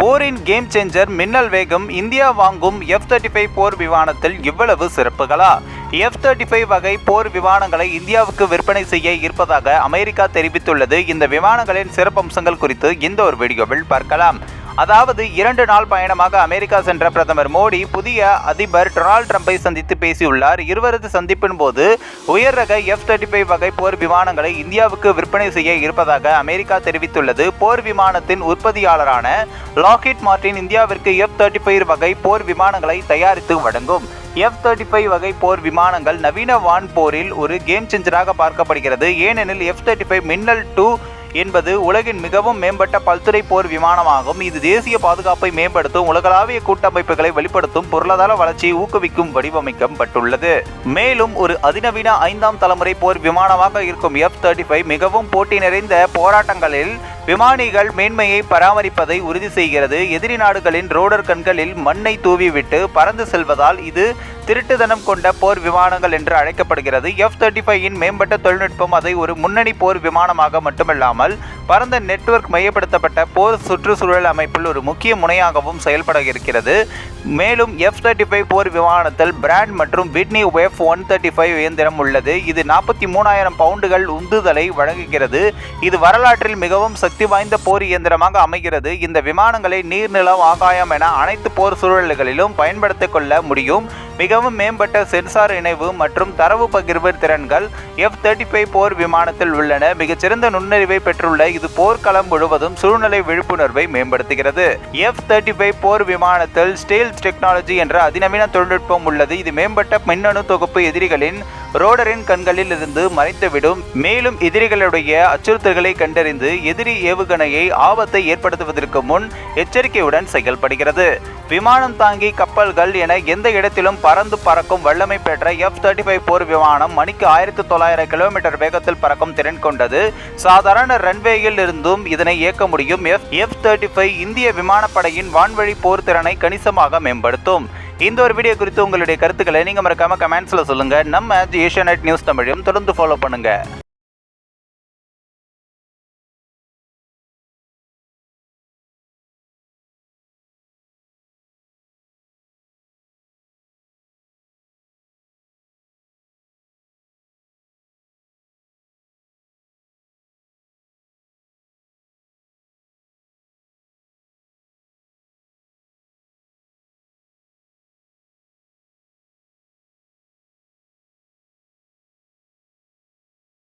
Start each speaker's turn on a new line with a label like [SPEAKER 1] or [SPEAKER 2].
[SPEAKER 1] போரின் game changer மின்னல் வேகம் இந்தியா வாங்கும் எஃப் தேர்ட்டி ஃபைவ் போர் விமானத்தில் இவ்வளவு சிறப்புகளா? எஃப் தேர்ட்டி ஃபைவ் வகை போர் விமானங்களை இந்தியாவுக்கு விற்பனை செய்ய இருப்பதாக அமெரிக்கா தெரிவித்துள்ளது. இந்த விமானங்களின் சிறப்பம்சங்கள் குறித்து இந்த ஒரு வீடியோவில் பார்க்கலாம். அதாவது இரண்டு நாள் பயணமாக அமெரிக்கா சென்ற பிரதமர் மோடி புதிய அதிபர் டொனால்ட் ட்ரம்பை சந்தித்து பேசியுள்ளார். இருவரது சந்திப்பின் போது உயர் ரக எஃப் தேர்ட்டி ஃபைவ் வகை போர் விமானங்களை இந்தியாவுக்கு விற்பனை செய்ய இருப்பதாக அமெரிக்கா தெரிவித்துள்ளது. போர் விமானத்தின் உற்பத்தியாளரான லாக்ஹிட் மார்டின் இந்தியாவிற்கு எஃப் தேர்ட்டி ஃபைவ் வகை போர் விமானங்களை தயாரித்து வழங்கும். எஃப் தேர்ட்டி ஃபைவ் வகை போர் விமானங்கள் நவீன வான் போரில் ஒரு கேம் சேஞ்சராக பார்க்கப்படுகிறது. ஏனெனில் எஃப் தேர்ட்டி ஃபைவ் மின்னல் டூ என்பது உலகின் மிகவும் மேம்பட்ட பல்துறை போர் விமானமாகும். இது தேசிய பாதுகாப்பை மேம்படுத்தும் உலகளாவிய கூட்டமைப்புகளை வெளிப்படுத்தும் பொருளாதார வளர்ச்சியை ஊக்குவிக்கும் வடிவமைக்கப்பட்டுள்ளது. மேலும் ஒரு அதிநவீன ஐந்தாம் தலைமுறை போர் விமானமாக இருக்கும் எஃப் தேர்ட்டி ஃபைவ் மிகவும் போட்டி நிறைந்த போராட்டங்களில் விமானிகள் மேன்மையை பராமரிப்பதை உறுதி செய்கிறது. எதிரி நாடுகளின் ரோடர் கண்களில் மண்ணை தூவிவிட்டு பறந்து செல்வதால் இது திருட்டுதனம் கொண்ட போர் விமானங்கள் என்று அழைக்கப்படுகிறது. எஃப் தேர்ட்டி ஃபைவின் மேம்பட்ட தொழில்நுட்பம் அதை ஒரு முன்னணி போர் விமானமாக மட்டுமல்லாமல் பரந்த நெட்வொர்க் மையப்படுத்தப்பட்ட போர் சுற்றுச்சூழல் அமைப்பில் ஒரு முக்கிய முனையாகவும் செயல்பட இருக்கிறது மேலும் எஃப் தேர்ட்டி ஃபைவ் போர் விமானத்தில் பிராண்ட் மற்றும் Whitney F one thirty five இயந்திரம் உள்ளது. இது நாற்பத்தி மூணாயிரம் பவுண்டுகள் உந்துதலை வழங்குகிறது. இது வரலாற்றில் மிகவும் சக்தி வாய்ந்த போர் இயந்திரமாக அமைகிறது. இந்த விமானங்களை நீர் நிலம் ஆகாயம் என அனைத்து போர் சூழல்களிலும் பயன்படுத்திக் கொள்ள முடியும். மிகவும் மேம்பட்ட சென்சார் இணைவு மற்றும் தரவு பகிர்வு திறன்கள் எஃப் தேர்ட்டி ஃபைவ் போர் விமானத்தில் உள்ளன. மிகச்சிறந்த நுண்ணறிவை பெற்றுள்ள இது போர்க்களம் முழுவதும் சூழ்நிலை விழிப்புணர்வை மேம்படுத்துகிறது. எஃப் தேர்ட்டி ஃபைவ் போர் விமானத்தில் ஸ்டீல் டெக்னாலஜி என்ற அதிநவீன தொழில்நுட்பம் உள்ளது. இது மேம்பட்ட மின்னணு தொகுப்பு எதிரிகளின் ரோடரின் கண்களில் இருந்து மறைத்துவிடும் மேலும் எதிரிகளுடைய அச்சுறுத்தல்களை கண்டறிந்து எதிரி ஏவுகணையை ஆபத்தை ஏற்படுத்துவதற்கு முன் எச்சரிக்கையுடன் செயல்படுகிறது. விமானம் தாங்கி கப்பல்கள் என எந்த இடத்திலும் பறந்து பறக்கும் வல்லமை பெற்ற எஃப் தேர்ட்டி ஃபைவ் போர் விமானம் மணிக்கு ஆயிரத்தி தொள்ளாயிரம் கிலோமீட்டர் வேகத்தில் பறக்கும் திறன் கொண்டது. சாதாரண ரன்வேயில் இருந்தும் இதனை இயக்க முடியும். எஃப் எஃப் தேர்ட்டி ஃபைவ் இந்திய விமானப்படையின் வான்வழி போர் திறனை கணிசமாக மேம்படுத்தும். இந்த ஒரு வீடியோ குறித்து உங்களுடைய கருத்துக்களை நீங்க மறக்காம கமெண்ட்ஸ்ல சொல்லுங்க. நம்ம ஏஷியா நியூஸ் தமிழையும் தொடர்ந்து ஃபாலோ பண்ணுங்க.